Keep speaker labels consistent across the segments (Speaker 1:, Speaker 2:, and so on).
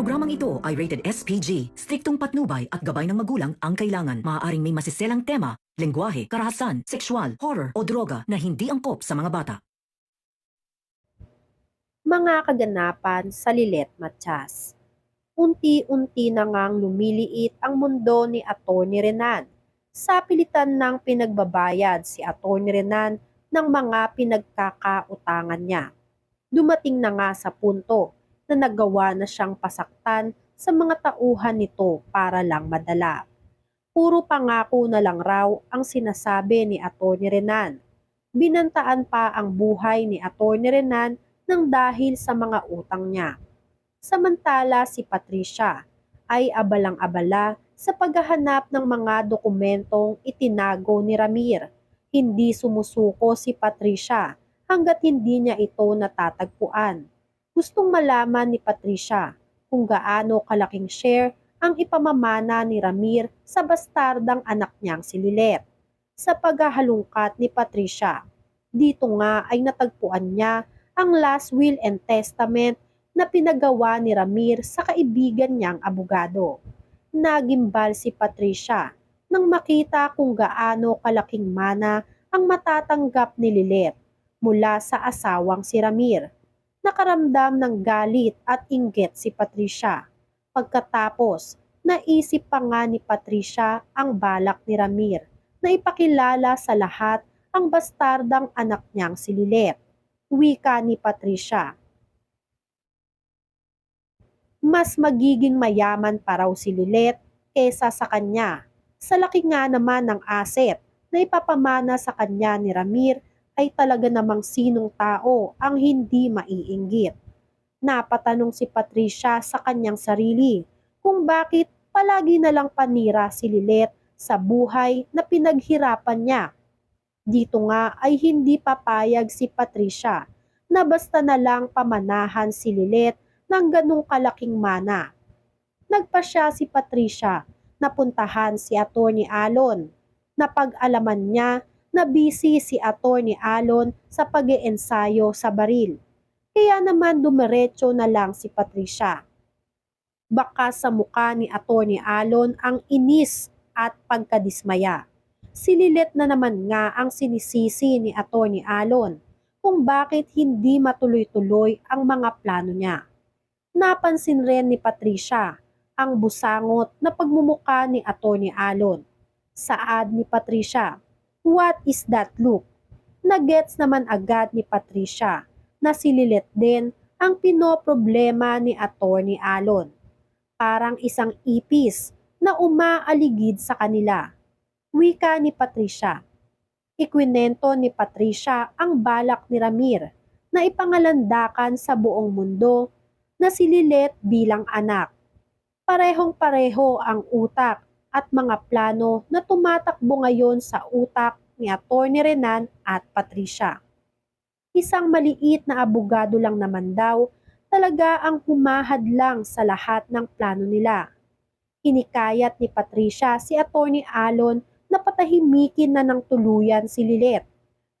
Speaker 1: programang ito ay rated SPG. Striktong patnubay at gabay ng magulang ang kailangan. Maaaring may masiselang tema, lengguwahe, karahasan, sexual, horror o droga na hindi angkop sa mga bata.
Speaker 2: mga kaganapan sa Lilet Matias. Unti-unti na ngang lumiliit ang mundo ni Atty. Renan sa pilitan ng pinagbabayad si Atty. Renan ng mga pinagkakautangan niya. Dumating na nga sa punto na nagawa na siyang pasaktan sa mga tauhan nito para lang madala. Puro pangako na lang raw ang sinasabi ni Atty. Renan. Binantaan pa ang buhay ni Atty. Renan ng dahil sa mga utang niya. Samantala si Patricia ay abalang-abala sa paghahanap ng mga dokumentong itinago ni Ramir. Hindi sumusuko si Patricia hanggat hindi niya ito natatagpuan. Gustong malaman ni Patricia kung gaano kalaking share ang ipamamana ni Ramir sa bastardang anak niyang si Lilet. Sa paghahalungkat ni Patricia, dito nga ay natagpuan niya ang last will and testament na pinagawa ni Ramir sa kaibigan niyang abogado. Nagimbal si Patricia nang makita kung gaano kalaking mana ang matatanggap ni Lilet mula sa asawang si Ramir. Nakaramdam ng galit at inggit si Patricia. Pagkatapos, naisip pa nga ni Patricia ang balak ni Ramir na ipakilala sa lahat ang bastardang anak niyang si Lilet wika ni Patricia. Mas magiging mayaman pa raw si Lilet kesa sa kanya. Sa laki nga naman ng asset na ipapamana sa kanya ni Ramir ay talaga namang sinong tao ang hindi maiinggit. Napatanong si Patricia sa kanyang sarili kung bakit palagi na lang panira si Lilet sa buhay na pinaghirapan niya dito nga ay hindi papayag si Patricia na basta na lang pamanahan si Lilet ng ganong kalaking mana. Nagpa siya si Patricia na puntahan si Attorney Alon. Napag-alaman niya na busy si Attorney Alon sa pag ensayo sa baril. Kaya naman dumiretso na lang si Patricia. Baka sa mukha ni Attorney Alon ang inis at pagkadismaya si Lilet na naman nga ang sinisisi ni Attorney Alon kung bakit hindi matuloy-tuloy ang mga plano niya. Napansin rin ni Patricia ang busangot na pagmumuka ni Attorney Alon. Saad ni Patricia, what is that look? Nagets naman agad ni Patricia na si Lilet din ang pinoproblema ni Attorney Alon. Parang isang ipis na umaaligid sa kanila wika ni Patricia. Ikwinento ni Patricia ang balak ni Ramir na ipangalandakan sa buong mundo na si Lilet bilang anak. Parehong-pareho ang utak at mga plano na tumatakbo ngayon sa utak ni Atty. Renan at Patricia. Isang maliit na abogado lang naman daw talaga ang humahadlang sa lahat ng plano nila. Hinikayat ni Patricia si Atty. Alon na patahimikin na ng tuluyan si Lilet.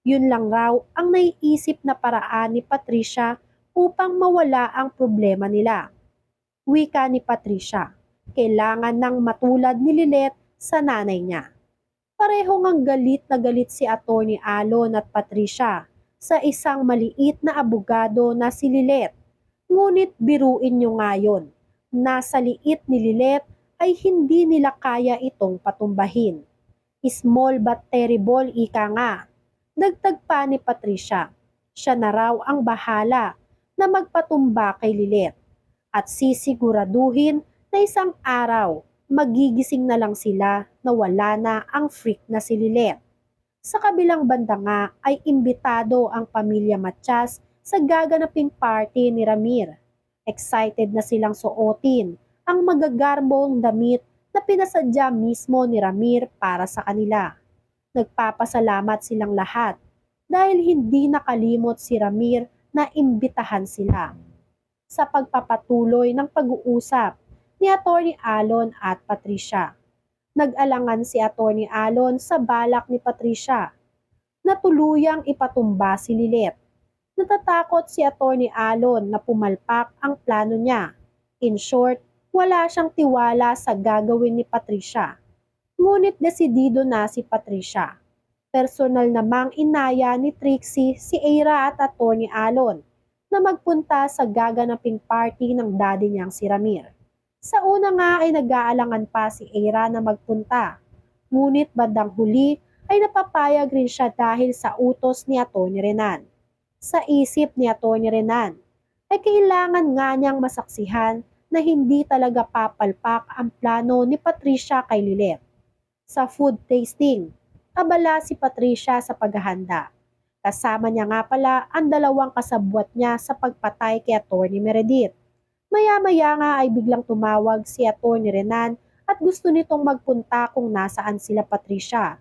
Speaker 2: Yun lang raw ang naiisip na paraan ni Patricia upang mawala ang problema nila. Wika ni Patricia, kailangan ng matulad ni Lilet sa nanay niya. Pareho ngang galit na galit si Atty. Alon at Patricia sa isang maliit na abogado na si Lilet. Ngunit biruin nyo ngayon, nasa liit ni Lilet ay hindi nila kaya itong patumbahin. Small but terrible, ika nga. Dagdag pa ni Patricia, siya na raw ang bahala na magpatumba kay Lilet at sisiguraduhin na isang araw magigising na lang sila na wala na ang freak na si Lilet. Sa kabilang banda nga ay imbitado ang pamilya Matias sa gaganaping party ni Ramir. Excited na silang suotin ang magagarbong damit na pinasadya mismo ni Ramir para sa kanila. Nagpapasalamat silang lahat dahil hindi nakalimot si Ramir na imbitahan sila. Sa pagpapatuloy ng pag-uusap ni Atty. Alon at Patricia. Nag-alangan si Atty. Alon sa balak ni Patricia na tuluyang ipatumba si Lilet. Natatakot si Atty. Alon na pumalpak ang plano niya In short, wala siyang tiwala sa gagawin ni Patricia. Ngunit desidido na si Patricia. Personal namang inaya ni Trixie si Aira at Atty. Alon na magpunta sa gaganaping party ng daddy niyang si Ramir. Sa una nga ay nag-aalangan pa si Aira na magpunta. Ngunit bandang huli ay napapayag rin siya dahil sa utos ni Atty. Renan. Sa isip ni Atty. Renan, ay kailangan nga niyang masaksihan na hindi talaga papalpak ang plano ni Patricia kay Lilet. Sa food tasting, abala si Patricia sa paghahanda. Kasama niya nga pala ang dalawang kasabwat niya sa pagpatay kay Atty. Meredith. Maya-maya nga ay biglang tumawag si Atty. Renan at gusto nitong magpunta kung nasaan sila Patricia.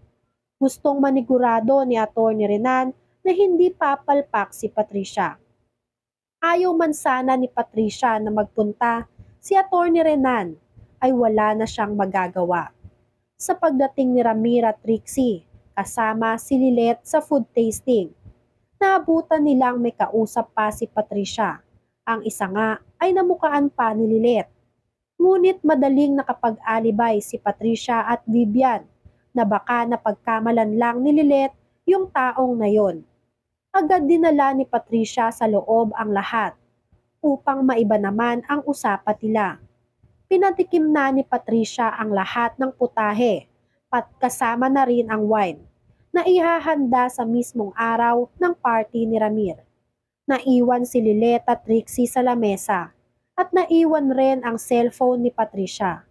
Speaker 2: Gustong manigurado ni Atty. Renan na hindi papalpak si Patricia. Ayaw man sana ni Patricia na magpunta, si Atty. Renan ay wala na siyang magagawa. Sa pagdating ni Ramira Trixie, kasama si Lilet sa food tasting, naabutan nilang may kausap pa si Patricia. Ang isa nga ay namukaan pa ni Lilet. Ngunit madaling nakapag-alibay si Patricia at Vivian na baka napagkamalan lang ni Lilet yung taong na yon. Agad dinala ni Patricia sa loob ang lahat upang maiba naman ang usapan nila. Pinatikim na ni Patricia ang lahat ng putahe, pat kasama na rin ang wine, na ihahanda sa mismong araw ng party ni Ramir. Naiwan si Lileta Trixie sa lamesa at naiwan rin ang cellphone ni Patricia.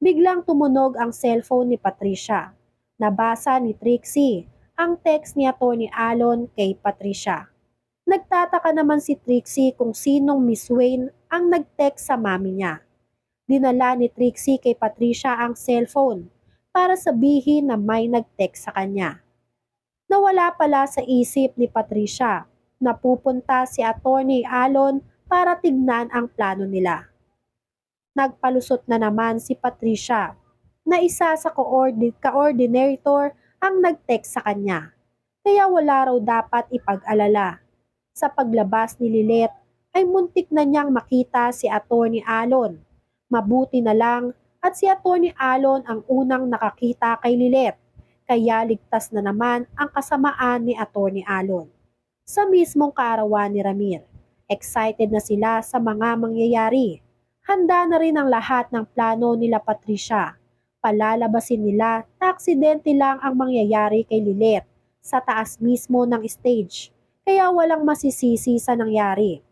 Speaker 2: Biglang tumunog ang cellphone ni Patricia. Nabasa ni Trixie ang text ni Atty. Alon kay Patricia. Nagtataka naman si Trixie kung sinong Miss Wayne ang nag-text sa mami niya. Dinala ni Trixie kay Patricia ang cellphone para sabihin na may nag-text sa kanya. Nawala pala sa isip ni Patricia na pupunta si Atty. Alon para tignan ang plano nila. Nagpalusot na naman si Patricia na isa sa coordi- coordinator ang nag-text sa kanya. Kaya wala raw dapat ipag-alala. Sa paglabas ni Lilet ay muntik na niyang makita si Atty. Alon. Mabuti na lang at si Atty. Alon ang unang nakakita kay Lilet. Kaya ligtas na naman ang kasamaan ni Atty. Alon. Sa mismong kaarawan ni Ramir, excited na sila sa mga mangyayari. Handa na rin ang lahat ng plano nila Patricia palalabasin nila na aksidente lang ang mangyayari kay Lilet sa taas mismo ng stage, kaya walang masisisi sa nangyari.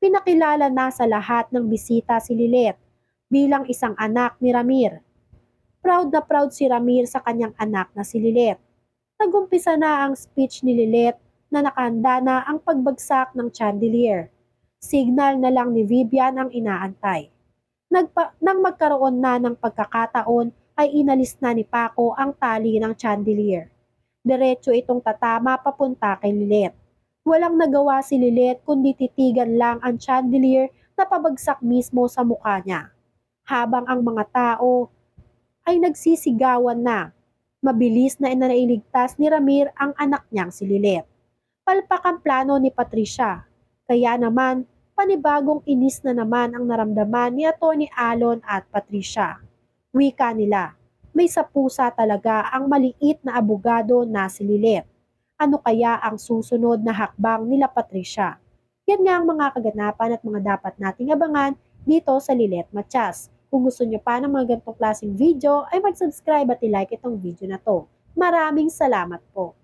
Speaker 2: Pinakilala na sa lahat ng bisita si Lilet bilang isang anak ni Ramir. Proud na proud si Ramir sa kanyang anak na si Lilet. Nagumpisa na ang speech ni Lilet na nakahanda na ang pagbagsak ng chandelier. Signal na lang ni Vivian ang inaantay. Nagpa, nang magkaroon na ng pagkakataon ay inalis na ni Paco ang tali ng chandelier. Diretso itong tatama papunta kay Lilet. Walang nagawa si Lilet kundi titigan lang ang chandelier na pabagsak mismo sa mukha niya. Habang ang mga tao ay nagsisigawan na, mabilis na inailigtas ni Ramir ang anak niyang si Lilet. Palpak ang plano ni Patricia, kaya naman panibagong inis na naman ang naramdaman ni Atty. Alon at Patricia. Wika nila, may sapusa talaga ang maliit na abogado na si Lilet. Ano kaya ang susunod na hakbang nila Patricia? Yan nga ang mga kaganapan at mga dapat nating abangan dito sa Lilet Machas. Kung gusto nyo pa ng mga ganitong klaseng video, ay mag-subscribe at i-like itong video na to. Maraming salamat po.